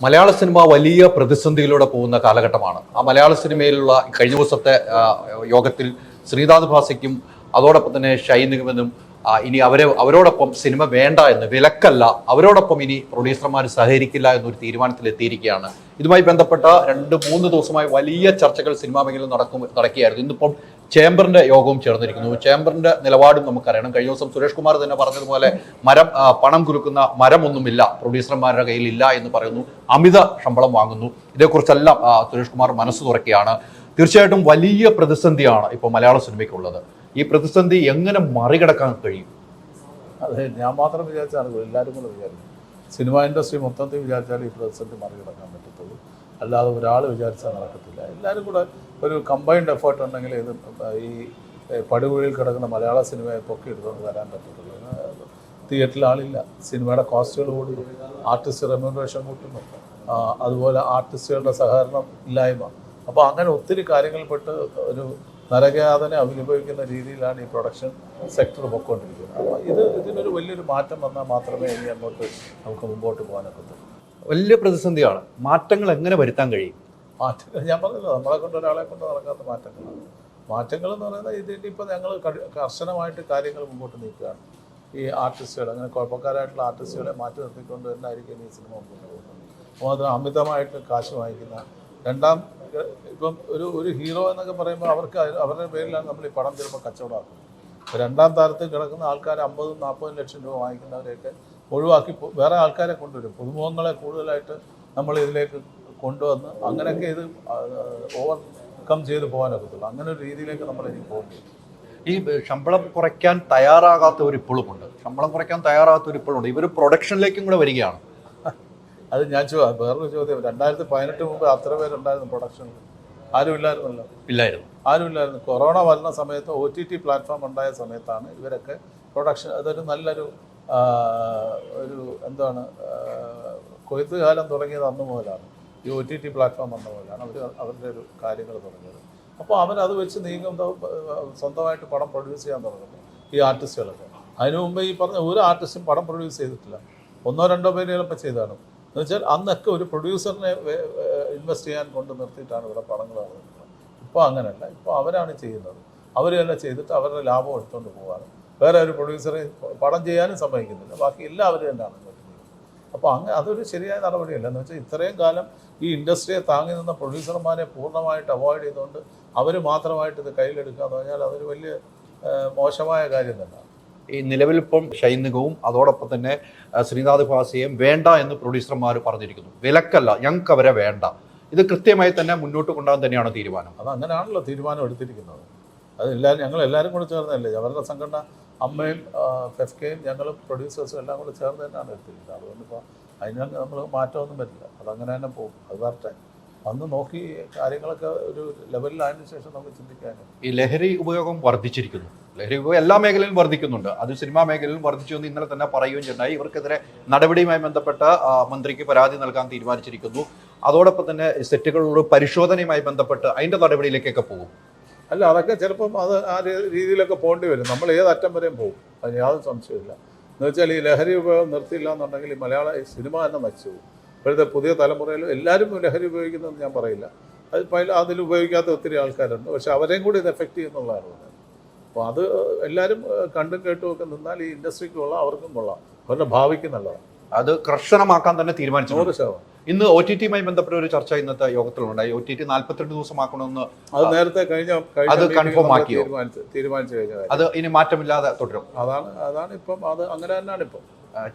മലയാള cinema വലിയ പ്രതിസന്ധിയിലൂടെ പോകുന്ന കാലഘട്ടമാണ്. ആ മലയാള സിനിമയിലുള്ള കഴിഞ്ഞ ദിവസത്തെ യോഗത്തിൽ ശ്രീനാഥ് ഭാസിക്കും അതോടൊപ്പം തന്നെ ഷൈൻ നിഗമനും ഇനി അവരെ അവരോടൊപ്പം സിനിമ വേണ്ട എന്ന് വിലക്കല്ല അവരോടൊപ്പം ഇനി പ്രൊഡ്യൂസർമാർ സഹകരിക്കില്ല എന്നൊരു തീരുമാനത്തിൽ എത്തിയിരിക്കുകയാണ് ഇതുമായി ബന്ധപ്പെട്ട രണ്ട് മൂന്ന് ദിവസമായി വലിയ ചർച്ചകൾ സിനിമാ മേഖലയിൽ നടക്കും നടക്കുകയായിരുന്നു. ഇന്നിപ്പം ചേംബറിന്റെ യോഗവും ചേർന്നിരിക്കുന്നു. ചേംബറിന്റെ നിലപാടും നമുക്കറിയണം. കഴിഞ്ഞ ദിവസം സുരേഷ് കുമാർ തന്നെ പറഞ്ഞതുപോലെ മരം പണം കുരുക്കുന്ന മരമൊന്നുമില്ല. പ്രൊഡ്യൂസർമാരുടെ കയ്യിൽ ഇല്ല എന്ന് പറയുന്നു. അമിത ശമ്പളം വാങ്ങുന്നു. ഇതേക്കുറിച്ചെല്ലാം സുരേഷ് കുമാർ മനസ്സ് തുറക്കുകയാണ്. തീർച്ചയായിട്ടും വലിയ പ്രതിസന്ധിയാണ് ഇപ്പോൾ മലയാള സിനിമയ്ക്കുള്ളത്. ഈ പ്രതിസന്ധി എങ്ങനെ മറികടക്കാൻ കഴിയും? അതെ ഞാൻ മാത്രം വിചാരിച്ചാണ്. എല്ലാവരും കൂടെ വിചാരിക്കും. സിനിമ ഇൻഡസ്ട്രി മൊത്തത്തിൽ വിചാരിച്ചാൽ ഈ പ്രതിസന്ധി മറികടക്കാൻ പറ്റത്തുള്ളൂ. അല്ലാതെ ഒരാൾ വിചാരിച്ചാൽ നടക്കത്തില്ല. എല്ലാവരും കൂടെ ഒരു കമ്പൈൻഡ് എഫേർട്ട് ഉണ്ടെങ്കിൽ ഇത് ഈ പടുകുഴിയിൽ കിടക്കുന്ന മലയാള സിനിമയെ പൊക്കി എടുത്തുകൊണ്ട് വരാൻ പറ്റത്തുള്ളൂ. തിയേറ്ററിൽ ആളില്ല. സിനിമയുടെ കോസ്റ്റുകൾ കൂടി ആർട്ടിസ്റ്റ് റെമ്യൂണറേഷൻ കൂട്ടുന്നു. അതുപോലെ ആർട്ടിസ്റ്റുകളുടെ സഹകരണം ഇല്ലായ്മ. അപ്പോൾ അങ്ങനെ ഒത്തിരി കാര്യങ്ങൾപ്പെട്ട് ഒരു നരകയാതനെ അനുഭവിക്കുന്ന രീതിയിലാണ് ഈ പ്രൊഡക്ഷൻ സെക്ടർ പൊക്കോണ്ടിരിക്കുന്നത്. അപ്പോൾ ഇത് ഇതിനൊരു വലിയൊരു മാറ്റം വന്നാൽ മാത്രമേ ഇനി അങ്ങോട്ട് നമുക്ക് മുമ്പോട്ട് പോകാനൊക്കത്തുള്ളൂ വലിയ പ്രതിസന്ധിയാണ്. മാറ്റങ്ങൾ എങ്ങനെ വരുത്താൻ കഴിയും? മാറ്റങ്ങൾ ഞാൻ പറഞ്ഞല്ലോ നമ്മളെ കൊണ്ട് ഒരാളെ കൊണ്ട് നടക്കാത്ത മാറ്റങ്ങളാണ്. മാറ്റങ്ങൾ എന്ന് പറയുന്നത് ഇതിന്റെ ഇപ്പോൾ ഞങ്ങൾ കർശനമായിട്ട് കാര്യങ്ങൾ മുമ്പോട്ട് നീക്കുകയാണ്. ഈ ആർട്ടിസ്റ്റുകൾ അങ്ങനെ കുഴപ്പക്കാരായിട്ടുള്ള ആർട്ടിസ്റ്റുകളെ മാറ്റി നിർത്തിക്കൊണ്ട് തന്നെ ആയിരിക്കും ഈ സിനിമ മുമ്പോട്ട് പോകുന്നത്. അപ്പോൾ അമിതമായിട്ട് കാശ് വാങ്ങിക്കുന്ന രണ്ടാം ഇപ്പം ഒരു ഒരു ഹീറോ എന്നൊക്കെ പറയുമ്പോൾ അവർക്ക് അവരുടെ പേരിലാണ് നമ്മൾ ഈ പടം ചിലപ്പോൾ കച്ചവടമാക്കുന്നത്. രണ്ടാം താരത്തിൽ കിടക്കുന്ന ആൾക്കാർ അമ്പതും നാൽപ്പതും ലക്ഷം രൂപ വാങ്ങിക്കുന്നവരെയൊക്കെ ഒഴിവാക്കി വേറെ ആൾക്കാരെ കൊണ്ടുവരും. പുതുമുഖങ്ങളെ കൂടുതലായിട്ട് നമ്മൾ ഇതിലേക്ക് കൊണ്ടുവന്ന് അങ്ങനെയൊക്കെ ഇത് ഓവർകം ചെയ്ത് പോകാനൊക്കത്തുള്ളൂ അങ്ങനെ ഒരു രീതിയിലേക്ക് നമ്മൾ ഇനി പോകുന്നു ഈ ശമ്പളം കുറയ്ക്കാൻ തയ്യാറാകാത്തവർ ഇപ്പോഴും ഉണ്ട്. ശമ്പളം കുറയ്ക്കാൻ തയ്യാറാകാത്തവർ ഇപ്പോഴും ഉണ്ട്. ഇവർ പ്രൊഡക്ഷനിലേക്കും കൂടെ വരികയാണ്. അത് ഞാൻ ചോ വേറൊരു ചോദ്യം. രണ്ടായിരത്തി പതിനെട്ട് മുമ്പ് അത്ര പേരുണ്ടായിരുന്നു പ്രൊഡക്ഷനിൽ ആരും ഇല്ലായിരുന്നല്ലോ? ഇല്ലായിരുന്നു. ആരുമില്ലായിരുന്നു കൊറോണ വരുന്ന സമയത്ത് ഒ ടി ടി പ്ലാറ്റ്ഫോം ഉണ്ടായ സമയത്താണ് ഇവരൊക്കെ പ്രൊഡക്ഷൻ അതൊരു നല്ലൊരു ഒരു എന്താണ് കൊയ്ത്ത് കാലം തുടങ്ങിയത് അന്ന് മുതലാണ്. ഈ ഒ ടി ടി പ്ലാറ്റ്ഫോം വന്ന മുതലാണ് അവർ അവരുടെ ഒരു കാര്യങ്ങൾ തുടങ്ങിയത്. അപ്പോൾ അവരത് വെച്ച് നീങ്ങുമ്പോൾ സ്വന്തമായിട്ട് പടം പ്രൊഡ്യൂസ് ചെയ്യാൻ തുടങ്ങുന്നു ഈ ആർട്ടിസ്റ്റുകളൊക്കെ അതിനു മുമ്പ് ഈ പറഞ്ഞ ഒരു ആർട്ടിസ്റ്റും പടം പ്രൊഡ്യൂസ് ചെയ്തിട്ടില്ല. ഒന്നോ രണ്ടോ പേര് ചിലപ്പോൾ ചെയ്താണ്. എന്ന് വെച്ചാൽ അന്നൊക്കെ ഒരു പ്രൊഡ്യൂസറിനെ ഇൻവെസ്റ്റ് ചെയ്യാൻ കൊണ്ട് നിർത്തിയിട്ടാണ് ഇവിടെ പടങ്ങൾ നടന്നിട്ടുള്ളത്. ഇപ്പോൾ അങ്ങനെയല്ല ഇപ്പോൾ അവരാണ് ചെയ്യുന്നത്. അവർ തന്നെ ചെയ്തിട്ട് അവരുടെ ലാഭം എടുത്തുകൊണ്ട് പോകാണ് വേറെ ഒരു പ്രൊഡ്യൂസറെ പടം ചെയ്യാനും സമ്മതിക്കുന്നില്ല. ബാക്കി എല്ലാവരും തന്നെയാണ് അപ്പോൾ അങ്ങ് അതൊരു ശരിയായ നടപടിയല്ല. എന്ന് വെച്ചാൽ ഇത്രയും കാലം ഈ ഇൻഡസ്ട്രിയെ താങ്ങി നിന്ന പ്രൊഡ്യൂസർമാരെ പൂർണമായിട്ട് അവോയ്ഡ് ചെയ്തുകൊണ്ട് അവർ മാത്രമായിട്ട് ഇത് കയ്യിലെടുക്കുക എന്ന് പറഞ്ഞാൽ അതൊരു വലിയ മോശമായ കാര്യം തന്നെയാണ് ഈ നിലവിലിപ്പം ഷൈനികവും അതോടൊപ്പം തന്നെ ശ്രീനാഥ് ഭാസിയും വേണ്ട എന്ന് പ്രൊഡ്യൂസർമാർ പറഞ്ഞിരിക്കുന്നു. വിലക്കല്ല ഞങ്ങൾക്ക് അവരെ വേണ്ട. ഇത് കൃത്യമായി തന്നെ മുന്നോട്ട് കൊണ്ടുപോകാൻ തന്നെയാണ് തീരുമാനം. അത് അങ്ങനെയാണല്ലോ തീരുമാനം എടുത്തിരിക്കുന്നത്. അതെല്ലാം ഞങ്ങൾ എല്ലാവരും കൂടെ ചേർന്നല്ലേ അവരുടെ സംഘടന അമ്മയും ഫെഫ്കയും ഞങ്ങളും പ്രൊഡ്യൂസേഴ്സും എല്ലാം കൂടെ ചേർന്ന് തന്നെയാണ് എടുത്തിരിക്കുന്നത്. അതുകൊണ്ട് ഇപ്പോൾ അതിന് നമ്മൾ മാറ്റമൊന്നും പറ്റില്ല അതങ്ങനെ തന്നെ പോകും. അത് വരട്ടെ. വന്ന് നോക്കി കാര്യങ്ങളൊക്കെ ഒരു ലെവലിലായതിനു ശേഷം നമുക്ക് ചിന്തിക്കാനും. ഈ ലഹരി ഉപയോഗം വർദ്ധിച്ചിരിക്കുന്നു. ലഹരി ഉപയോഗം എല്ലാ മേഖലയിലും വർദ്ധിക്കുന്നുണ്ട്. അത് സിനിമാ മേഖലയിലും വർദ്ധിച്ചു എന്ന് ഇന്നലെ തന്നെ പറയുകയും ചെയ്യുണ്ടായി ഇവർക്കെതിരെ നടപടിയുമായി ബന്ധപ്പെട്ട മന്ത്രിക്ക് പരാതി നൽകാൻ തീരുമാനിച്ചിരിക്കുന്നു. അതോടൊപ്പം തന്നെ സെറ്റുകളോട് പരിശോധനയുമായി ബന്ധപ്പെട്ട് അതിന്റെ നടപടിയിലേക്കൊക്കെ പോകും. അല്ല അതൊക്കെ ചിലപ്പം അത് ആ രീതിയിലൊക്കെ പോകേണ്ടി വരും. നമ്മൾ ഏത് അറ്റം വരെയും പോകും. അതിന് യാതൊരു സംശയമില്ല എന്ന് വെച്ചാൽ ഈ ലഹരി ഉപയോഗം നിർത്തിയില്ല എന്നുണ്ടെങ്കിൽ ഈ മലയാള സിനിമ തന്നെ നശിച്ചു പോകും. ഇപ്പോഴത്തെ പുതിയ തലമുറയിൽ എല്ലാവരും ലഹരി ഉപയോഗിക്കുന്നതെന്ന് ഞാൻ പറയില്ല. അത് അതിൽ ഉപയോഗിക്കാത്ത ഒത്തിരി ആൾക്കാരുണ്ട്. പക്ഷെ അവരെയും കൂടി ഇത് എഫക്റ്റ് ചെയ്യുന്നുള്ളതാണ്. പറഞ്ഞത് അപ്പോൾ അത് എല്ലാവരും കണ്ടും കേട്ടും ഒക്കെ നിന്നാൽ ഈ ഇൻഡസ്ട്രിക്ക് അവർക്കും കൊള്ളാം. അവരുടെ ഭാവിക്ക് നല്ലതാണ്. അത് കർശനമാക്കാൻ തന്നെ തീരുമാനിച്ചു ഇന്ന് ഒ ടി ടിയുമായി ബന്ധപ്പെട്ട ഒരു ചർച്ച ഇന്നത്തെ യോഗത്തിലുണ്ടായി ഒ ടി ടി നാല്പത്തിരണ്ട് ദിവസമാക്കണമെന്ന് അത് നേരത്തെ കഴിഞ്ഞ അത് കൺഫേം ആക്കി? തീരുമാനിച്ചു കഴിഞ്ഞാൽ കഴിഞ്ഞ അത് ഇനി മാറ്റമില്ലാതെ തുടരും. അതാണ് അതാണ് ഇപ്പം അത് അങ്ങനെ തന്നെയാണ് ഇപ്പം.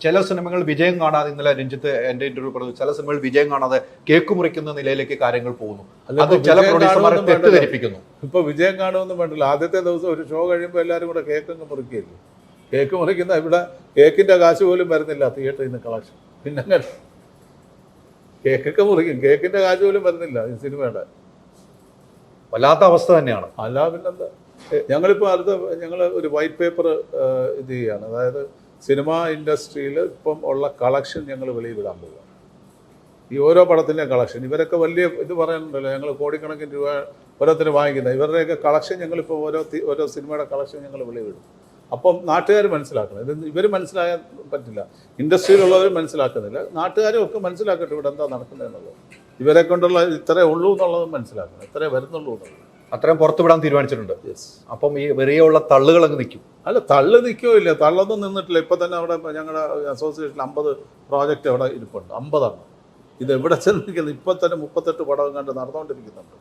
ചില സിനിമകൾ വിജയം കാണാതെ ഇന്നലെ രഞ്ജിത്ത് എന്റെ ഇന്റർവ്യൂ പറഞ്ഞു ചില സിനിമകൾ വിജയം കാണാതെ കേക്ക് മുറിക്കുന്ന നിലയിലേക്ക് കാര്യങ്ങൾ പോകുന്നു. അത് ഇപ്പൊ ചില വിജയം പ്രൊഡ്യൂസർമാരെ കാണുമെന്ന് വേണ്ടല്ലോ. തെറ്റിദ്ധരിപ്പിക്കുന്നു ഇപ്പൊ വിജയം കാണുമെന്ന് വേണ്ടല്ലോ ആദ്യത്തെ ദിവസം ഒരു ഷോ കഴിയുമ്പോൾ എല്ലാവരും കൂടെ കേക്ക് മുറിക്കുകയല്ലേ? കേക്ക് മുറിക്കുന്ന ഇവിടെ കേക്കിന്റെ കാശ് പോലും വരുന്നില്ല തിയേറ്ററിൽ നിന്ന് കളക്ഷൻ പിന്നെ അങ്ങനെ കേക്കൊക്കെ മുറിക്കും. കേക്കിന്റെ കാശ് പോലും വരുന്നില്ല ഈ സിനിമയുടെ. വല്ലാത്ത അവസ്ഥ തന്നെയാണ്. അല്ല പിന്നെന്താ? ഞങ്ങളിപ്പോൾ അടുത്ത ഞങ്ങൾ ഒരു വൈറ്റ് പേപ്പർ ഇത് ചെയ്യാണ്. അതായത് സിനിമാ ഇൻഡസ്ട്രിയിൽ ഇപ്പം ഉള്ള കളക്ഷൻ ഞങ്ങൾ വെളിയിൽ വിടാൻ പോകുക ഈ ഓരോ പടത്തിന്റെയും കളക്ഷൻ ഇവരൊക്കെ വലിയ ഇത് പറയാനുണ്ടല്ലോ ഞങ്ങൾ കോടിക്കണക്കിന് രൂപ ഓരോരുത്തർ വാങ്ങിക്കുന്നത് ഇവരുടെയൊക്കെ കളക്ഷൻ ഞങ്ങളിപ്പോൾ ഓരോ ഓരോ സിനിമയുടെ കളക്ഷൻ ഞങ്ങൾ വെളിയിടും അപ്പം നാട്ടുകാർ മനസ്സിലാക്കണം. ഇത് ഇവർ മനസ്സിലാകാൻ പറ്റില്ല. ഇൻഡസ്ട്രിയിലുള്ളവർ മനസ്സിലാക്കുന്നില്ല. നാട്ടുകാരും ഒക്കെ മനസ്സിലാക്കട്ടെ ഇവിടെ എന്താ നടക്കുന്നതെന്നുള്ളത് ഇവരെ കൊണ്ടുള്ള ഇത്രേ ഉള്ളൂ എന്നുള്ളത് മനസ്സിലാക്കണം. ഇത്രേ വരുന്നുള്ളൂ എന്നുള്ളത്. അത്രയും പുറത്തുവിടാൻ തീരുമാനിച്ചിട്ടുണ്ട്. യെസ് അപ്പം ഈ വെറിയുള്ള തള്ളുകൾ അങ്ങ് നിൽക്കും. അല്ല തള്ള് നിൽക്കുകയോ ഇല്ല. തള്ളൊന്നും നിന്നിട്ടില്ല. ഇപ്പം തന്നെ അവിടെ ഞങ്ങളുടെ അസോസിയേഷൻ അമ്പത് പ്രോജക്റ്റ് അവിടെ ഇരിപ്പുണ്ട്. അമ്പതാണ്. ഇത് എവിടെ ചെന്നിരിക്കുന്നത് ഇപ്പം തന്നെ മുപ്പത്തെട്ട് പടം കണ്ട് നടന്നുകൊണ്ടിരിക്കുന്നുണ്ട്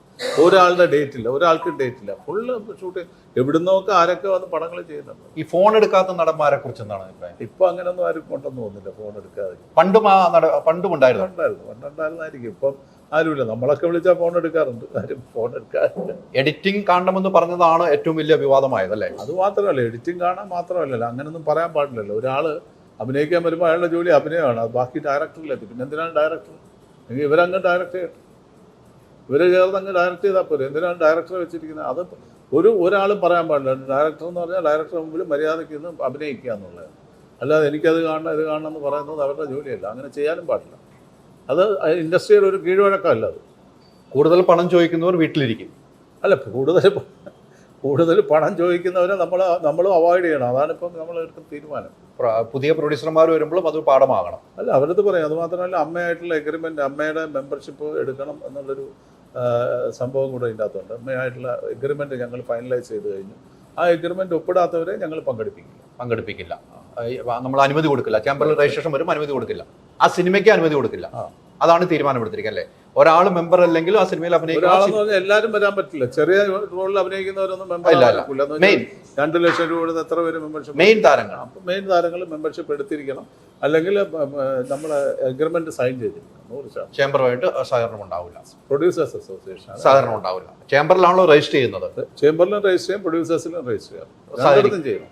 ഒരാളുടെ ഡേറ്റ് ഇല്ല ഒരാൾക്കും ഡേറ്റ് ഇല്ല. ഫുള്ള് ഷൂട്ട് എവിടുന്നൊക്കെ ആരൊക്കെ വന്ന് പടങ്ങൾ ചെയ്യുന്നുണ്ട്? ഈ ഫോൺ എടുക്കാത്ത നടന്മാരെ കുറിച്ച് എന്താണ് ഇപ്പം അങ്ങനെയൊന്നും ആരും കൊണ്ടൊന്നും തോന്നുന്നില്ല ഫോൺ എടുക്കാതെ. പണ്ടും ആ നട പണ്ടും ഉണ്ടായിരുന്നു. ഉണ്ടായിരുന്നു പണ്ടുണ്ടായിരുന്നായിരിക്കും. ഇപ്പം ആരുമില്ല. നമ്മളൊക്കെ വിളിച്ചാൽ ഫോൺ എടുക്കാറുണ്ട്. ആരും ഫോൺ എടുക്കാറില്ല. എഡിറ്റിംഗ് കാണണമെന്ന് പറഞ്ഞതാണ് ഏറ്റവും വലിയ വിവാദമായത് അല്ലേ? അത് മാത്രമല്ല എഡിറ്റിംഗ് കാണാൻ മാത്രമല്ലല്ലോ. അങ്ങനെയൊന്നും പറയാൻ പാടില്ലല്ലോ. ഒരാൾ അഭിനയിക്കാൻ വരുമ്പോൾ അയാളുടെ ജോലി അഭിനയമാണ്. ബാക്കി ഡയറക്ടറിലെത്തി പിന്നെ എന്തിനാണ് ഡയറക്ടർ എങ്കിൽ ഇവരങ്ങ് ഡയറക്റ്റ് ചെയ്യട്ടെ ഇവർ ചേർന്ന് അങ്ങ് ഡയറക്റ്റ് ചെയ്താൽ പോരെ. എന്തിനാണ് ഡയറക്ടറെ വെച്ചിരിക്കുന്നത് അത് ഒരു ഒരാളും പറയാൻ പാടില്ല. ഡയറക്ടർ എന്ന് പറഞ്ഞാൽ ഡയറക്ടർ മുമ്പിൽ മര്യാദയ്ക്ക് നിന്ന് അഭിനയിക്കുക എന്നുള്ളത്. അല്ലാതെ എനിക്കത് കാണണം ഇത് കാണണം എന്ന് പറയുന്നത് അവരുടെ ജോലിയല്ല. അങ്ങനെ ചെയ്യാനും പാടില്ല. അത് ഇൻഡസ്ട്രിയുടെ ഒരു കീഴ്വഴക്കമല്ല അത്. കൂടുതൽ പണം ചോദിക്കുന്നവർ വീട്ടിലിരിക്കും. അല്ല കൂടുതൽ കൂടുതൽ പണം ചോദിക്കുന്നവരെ നമ്മൾ നമ്മളും അവോയ്ഡ് ചെയ്യണം. അതാണ് ഇപ്പം നമ്മൾ എടുക്കുന്ന തീരുമാനം. പുതിയ പ്രൊഡ്യൂസർമാർ വരുമ്പോഴും അത് പാഠമാകണം. അല്ല അവരത് പറയും. അതുമാത്രമല്ല അമ്മയായിട്ടുള്ള എഗ്രിമെന്റ് അമ്മയുടെ മെമ്പർഷിപ്പ് എടുക്കണം എന്നുള്ളൊരു സംഭവം കൂടെ ഇതിന്റെ അകത്തുണ്ട് അമ്മയായിട്ടുള്ള എഗ്രിമെന്റ് ഞങ്ങൾ ഫൈനലൈസ് ചെയ്ത് കഴിഞ്ഞു. ആ എഗ്രിമെന്റ് ഒപ്പിടാത്തവരെ ഞങ്ങൾ പങ്കെടുപ്പിക്കില്ല. പങ്കെടുപ്പിക്കില്ല. നമ്മൾ അനുമതി കൊടുക്കില്ല. ചേംബറിൽ രജിസ്ട്രേഷൻ വരും അനുമതി കൊടുക്കില്ല. ആ സിനിമയ്ക്ക് അനുമതി കൊടുക്കില്ല. അതാണ് തീരുമാനമെടുത്തിരിക്കുക അല്ലേ? ഒരാൾ മെമ്പർ അല്ലെങ്കിലും ആ സിനിമയിൽ അഭിനയിക്കുന്ന എല്ലാവരും വരാൻ പറ്റില്ല. ചെറിയ റോളിൽ അഭിനയിക്കുന്നവരൊന്നും മെമ്പർ. മെയിൻ രണ്ട് ലക്ഷം രൂപ എത്ര പേര് മെമ്പർഷിപ്പ് മെയിൻ താരങ്ങൾ. അപ്പം മെയിൻ താരങ്ങൾ മെമ്പർഷിപ്പ് എടുത്തിരിക്കണം. അല്ലെങ്കിൽ നമ്മൾ അഗ്രിമെന്റ് സൈൻ ചെയ്തിരിക്കണം. ചേംബറുമായിട്ട് സഹകരണം ഉണ്ടാവില്ല. പ്രൊഡ്യൂസേഴ്സ് അസോസിയേഷൻ സഹകരണം ഉണ്ടാവില്ല. ചേംബറിലാണല്ലോ രജിസ്റ്റർ ചെയ്യുന്നത്. ചേംബറിലും രജിസ്റ്റർ ചെയ്യാം പ്രൊഡ്യൂസേഴ്സിലും രജിസ്റ്റർ ചെയ്യാം.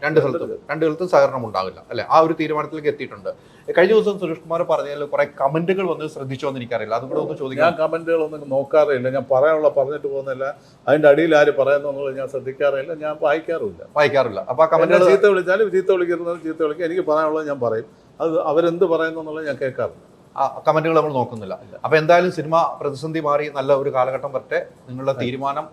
രണ്ട് സ്ഥലത്തും. രണ്ട് സ്ഥലത്തും സഹകരണം ഉണ്ടാവില്ല. അല്ലെ? ആ ഒരു തീരുമാനത്തിലേക്ക് എത്തിയിട്ടുണ്ട്. കഴിഞ്ഞ ദിവസം സുരേഷ് കുമാർ പറഞ്ഞതിൽ കുറെ കമന്റുകൾ വന്ന് ശ്രദ്ധിച്ചോ എന്ന് എനിക്കറിയില്ല അതുകൂടെ ഒന്ന് ഒന്ന് ഞാൻ കമന്റുകളൊന്നും നോക്കാറില്ല. ഞാൻ പറയാനുള്ള പറഞ്ഞിട്ട് പോകുന്നില്ല. അതിന്റെ അടിയിൽ ആര് പറയുന്നുള്ളത് ഞാൻ ശ്രദ്ധിക്കാറില്ല. ഞാൻ വായിക്കാറുമില്ല. വായിക്കാറില്ല. അപ്പോൾ ആ കമന്റുകൾ ചീത്ത വിളിച്ചാലും ചീത്ത വിളിക്കുന്നത് ചീത്ത വിളിക്കുക എനിക്ക് പറയാനുള്ളത് ഞാൻ പറയും. അത് അവരെന്ത് പറയുന്നു എന്നുള്ളത് ഞാൻ കേൾക്കാറില്ല. ആ കമന്റുകൾ നമ്മൾ നോക്കുന്നില്ല. അപ്പോൾ എന്തായാലും സിനിമ പ്രതിസന്ധി മാറി നല്ല ഒരു കാലഘട്ടം വരട്ടെ. നിങ്ങളുടെ തീരുമാനം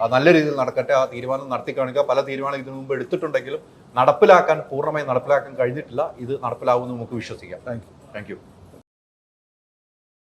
നല്ല രീതിയിൽ നടക്കട്ടെ. ആ തീരുമാനം നടത്തി കാണുക പല തീരുമാനം ഇതിനു മുമ്പ് എടുത്തിട്ടുണ്ടെങ്കിലും നടപ്പിലാക്കാൻ പൂർണമായി നടപ്പിലാക്കാൻ കഴിഞ്ഞിട്ടില്ല. ഇത് നടപ്പിലാവുമെന്ന് നമുക്ക് വിശ്വസിക്കാം. Thank you. Thank you.